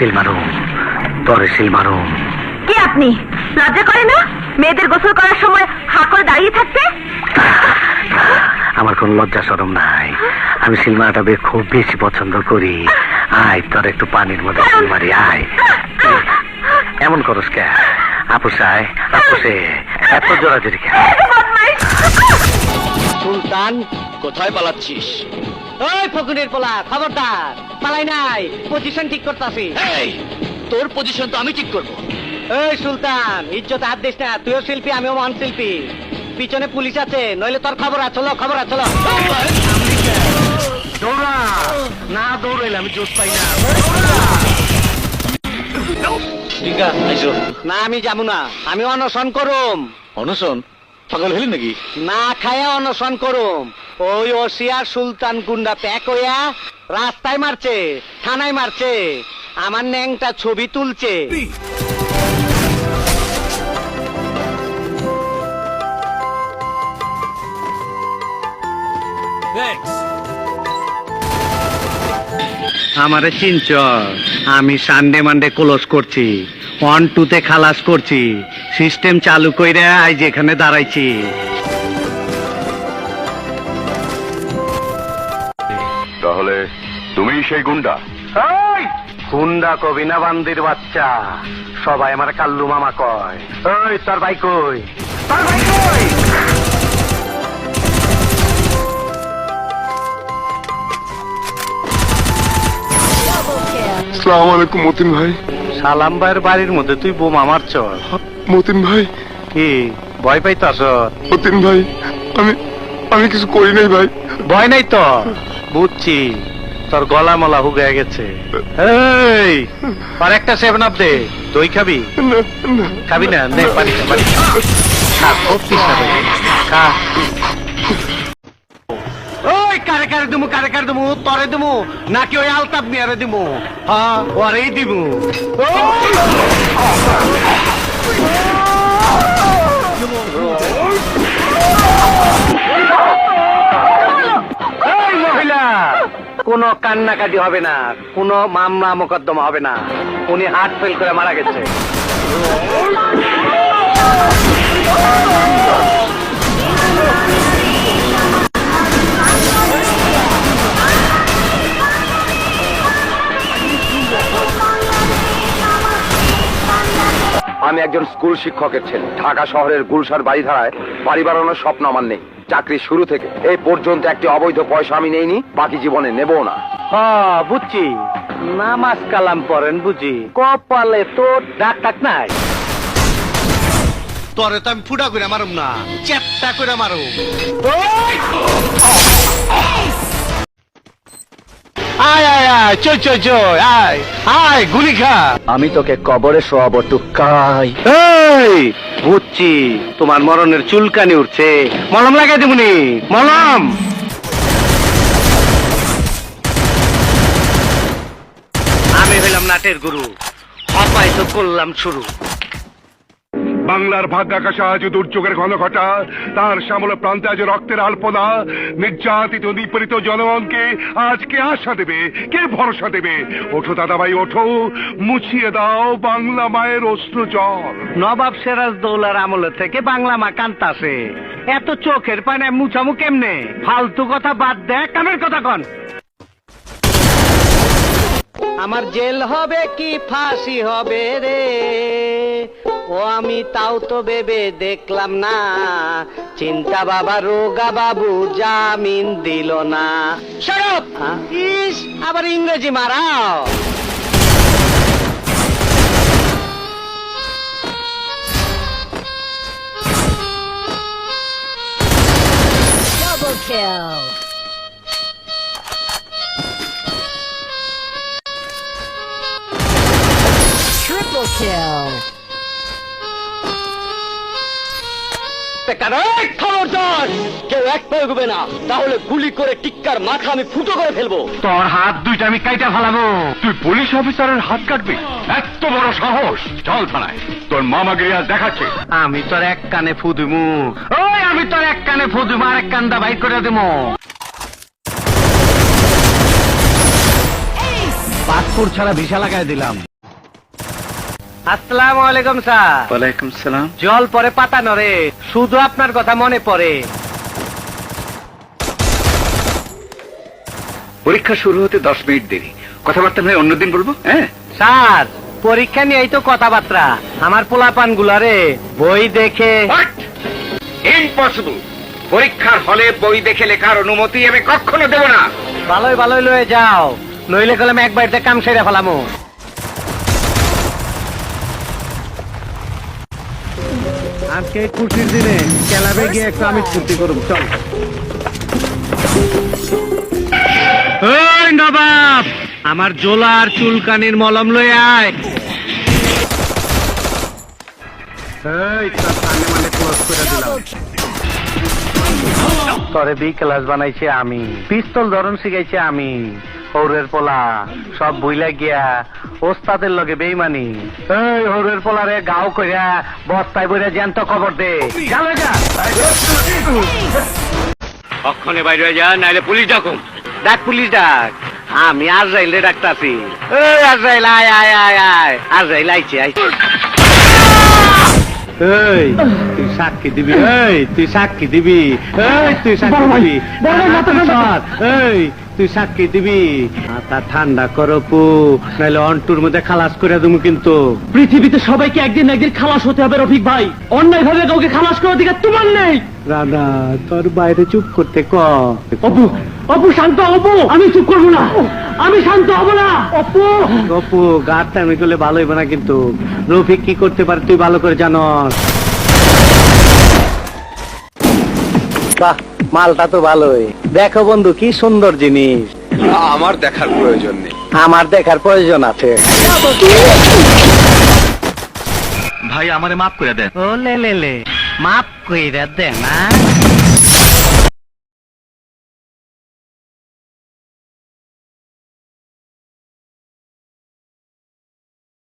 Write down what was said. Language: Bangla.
সিল মারুম তরে সিল মারুম। কে আপনি? লজ্জা করে না? মেয়েদের গোসল করার সময় হা করে দাঁড়িয়ে থাকতে? আমার কোন লজ্জা সরম নাই। আমি সিলমাটা বে খুব বেশি পছন্দ করি। আয় তোর একটু পানির মধ্যে সিল মারি আয়। এমন করস কে? আপুসায় আপুসে এত জোরাজোরি কে। সুলতান কোথায় পালাচ্ছিস? ওই ফকুনের পোলা খবরদার। পালাই নাই পজিশন ঠিক করতাছি। এই তোর পজিশন তো আমি ঠিক করব। এই সুলতান ইজ্জত হাত দিস না তুইও শিল্পী আমিও মহান শিল্পী। পিছনে পুলিশ আছে নইলে তোর খবর আছে চলো খবর আছে চলো। দৌড়া! না দৌড়াইলে আমি জোর পাই না। আছে আইসো না আমি যাব না। আমি অনশন করুম। অনশন? পাগল হলি নাকি? না খায়া অনশন করুম। ওই ওসিয়ার সুলতান গুন্ডা প্যাক হইয়া রাস্তায় মারছে থানায় মারছে আমার ন্যাংটা ছবি তুলছে। আমারে চিনচ আমি সানডে মানডে ক্লোজ করছি ওয়ান টুতে খালাস করছি সিস্টেম চালু কইরা আজ এখানে দাঁড়াইছি। তুমি সেই গুন্ডা। গুন্ডা হুন্ডা কবি না বান্দির বাচ্চা। সবাই আমার কাল্লু মামা কয়। ওই তোর ভাই কই? তোর ভাই কই? সালাম আলাইকুম মতিন ভাই। সালাম ভাইয়ের বাড়ির মধ্যে তুই বোমা মারছ মতিন ভাই। কি? ভয় পাই পাইতাছ মতিন ভাই আমি আমি কিছু করি নাই ভাই। ভয় নাই তো? বুঝছি। তোর গলা মলা হুগায় গেছে। এই আর একটা সেভেন আপ দে। দই খাবি? খাবি না? নে পানি খা, পানি খা। খা খুব তৃষ্ণা পেয়েছে। খা। ওই কারে কারে দিমু কারে কারে দিমু তরে দিমু নাকি ওই আলতাপ মিয়ারে দিমু? হ্যাঁ ওরেই দিমু। কোনো কান্নাকাটি হবে না, কোনো মামলা মোকদ্দমা হবে না। উনি হার্ট ফেল করে মারা গেছে। আমি একজন স্কুল শিক্ষকের ছেলে। ঢাকা শহরের গুলশার বাড়িধারায় বাড়ি বাড়ানোর স্বপ্ন আমার নেই। চাকরি শুরু থেকে এই পর্যন্ত একটি অবৈধ পয়সা আমি নেইনি বাকি জীবনে নেব না। হ্যাঁ বুঝছি। নামাজ কালাম পড়েন বুঝি। কপালে তো ডাক টাক নাই। তোরে তো আমি ফুটা করে মারুম না চেপটা করে মারুম। আয় চো চো চই আয় আয়, গুলি খা। আমি তোকে কবরে শোয়াবো টুকাই এই, বুঝছি, তোমার মরণের চুলকানি উঠছে। মলম লাগাই দেবুনি মলম। আমি হইলাম নাটের গুরু হপাই তো করলাম শুরু। বাংলার ভাগ্যাকাশে আজ দুর্যোগের ঘন ঘটা। তার শ্যামল প্রান্তে আজ রক্তের আলপনা। নির্যাতিত নিপীড়িত জনগণকে আজ কে আশা দেবে? কে ভরসা দেবে? ওঠো দাদাভাই ওঠো। মুছিয়ে দাও বাংলা মায়ের অস্ত্র জল নবাব সেরাজ দৌলার আমলে থেকে বাংলা মা কান্তাসে এত চোখের পানে মুছামু কেমনে? ফালতু কথা বাদ দে কামের কথা কন। আমার জেল হবে কি ফাঁসি হবে রে। ও আমি তাও তো ভেবে দেখলাম না। চিন্তা বাবা রোগা বাবু জামিন দিল না। সরব! ইস আবার ইংরেজি মারাও। খবরদার কেউ এক পায়ে এগোবে না। তাহলে গুলি করে টিক্কার মাথা আমি ফুটো করে ফেলব। তোর হাত দুইটা আমি কাইটা ফালাবো। তুই পুলিশ অফিসারের হাত কাটবি। এত বড় সাহস! চল থানায়। তোর মামাগিরি আজ দেখাচ্ছে। আমি তোর এক কানে ফুদুমু ওই আমি তোর এক কানে ফুদুমু আর এক কান্দা বাইর করে দিমু। পাসপোর্ট ছাড়া ভিসা লাগাই দিলাম। আসসালামু আলাইকুম স্যার। ওয়ালাইকুম সালাম। জল পরে পাতা নরে শুধু আপনার কথা মনে পড়ে। পরীক্ষা শুরু হতে দশ মিনিট দেরি। কথাবার্তা নয় অন্যদিন বলব? হ্যাঁ? স্যার পরীক্ষা নিয়েই তো কথাবার্তা। আমার পোলাপান গুলারে বই দেখে। ইম্পসিবল পরীক্ষার হলে বই দেখে লেখার অনুমতি আমি কখনো দেব না। ভালোই ভালোই লয়ে যাও। নইলে কলম এক বাড়িতে কাম সেরে ফেলামো। আজকে খুশির দিনে ক্যালাবে গিয়ে একটু আমি ফুর্তি করব। চল। নবাব আমার জোলার চুলকানির মলম লয়ে আয়। তোর মানে ক্লোজ করে দিলাম। তরে বি ক্লাস বানাইছে আমি। পিস্তল ধরন শিখাইছে আমি। হৌরের পোলা সব বুইলা গিয়া ওস্তাদের লগে বেইমানি। এই হরের পোলারে গাও কইরা বস্তায় বইরা জ্যান্ত খবর দে। চলে যা। অক্ষণে বাইরে যা নাইলে পুলিশ ডাকুম। ডাক পুলিশ ডাক। আমি আজরাইল রে ডাকতাছি এই আজরাইল আয় আয় আয় আয়। আজরাইল আইছে আইছে। এই তুই সাক্ষী দিবি এই তুই সাক্ষী দিবি এই তুই সাক্ষী দিবি। এই তুই সাক্ষী দিবি। মাথা ঠান্ডা করো পু নাহলে অন্টুর মধ্যে খালাস করে দেবো কিন্তু। পৃথিবীতে সবাইকে একদিন একদিন খালাস হতে হবে রফিক ভাই। অন্যায় ভাবে কাউকে খালাস করার দিকে তোমার নেই। রানা তোর বাইরে চুপ করতে ক। অপু অপু শান্ত অপু। আমি চুপ করব না। আমি শান্ত হব না। অপু। অপু টাইমে করলে ভালো হইবে না কিন্তু। রফিক কি করতে পারে তুই ভালো করে জানস। বাহ মালটা তো ভালোই। দেখো বন্ধু কি সুন্দর জিনিস। আমার দেখার প্রয়োজন নেই। আমার দেখার প্রয়োজন আছে। ভাই আমারে মাফ করে দেন। ও লে লে লে। মাপ কইরা দে না